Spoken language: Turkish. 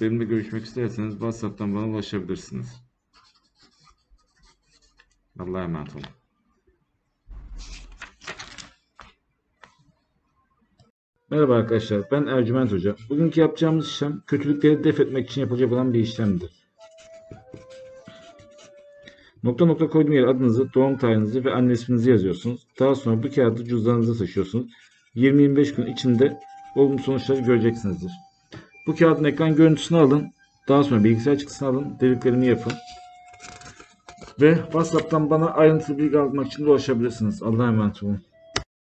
benimle görüşmek isterseniz WhatsApp'tan bana ulaşabilirsiniz. Allah'a emanet olun. Merhaba arkadaşlar, ben Ercüment Hoca. Bugünkü yapacağımız işlem kötülükleri def etmek için yapılacak olan bir işlemdir. Nokta nokta koyduğum yere adınızı, doğum tarihinizi ve anne isminizi yazıyorsunuz. Daha sonra bu kağıdı cüzdanınıza taşıyorsunuz. 20-25 gün içinde olumlu sonuçları göreceksinizdir. Bu kağıdın ekran görüntüsünü alın. Daha sonra bilgisayar çıktısını alın. Dediklerimi yapın. Ve WhatsApp'tan bana ayrıntılı bilgi almak için ulaşabilirsiniz. Allah'a emanet olun.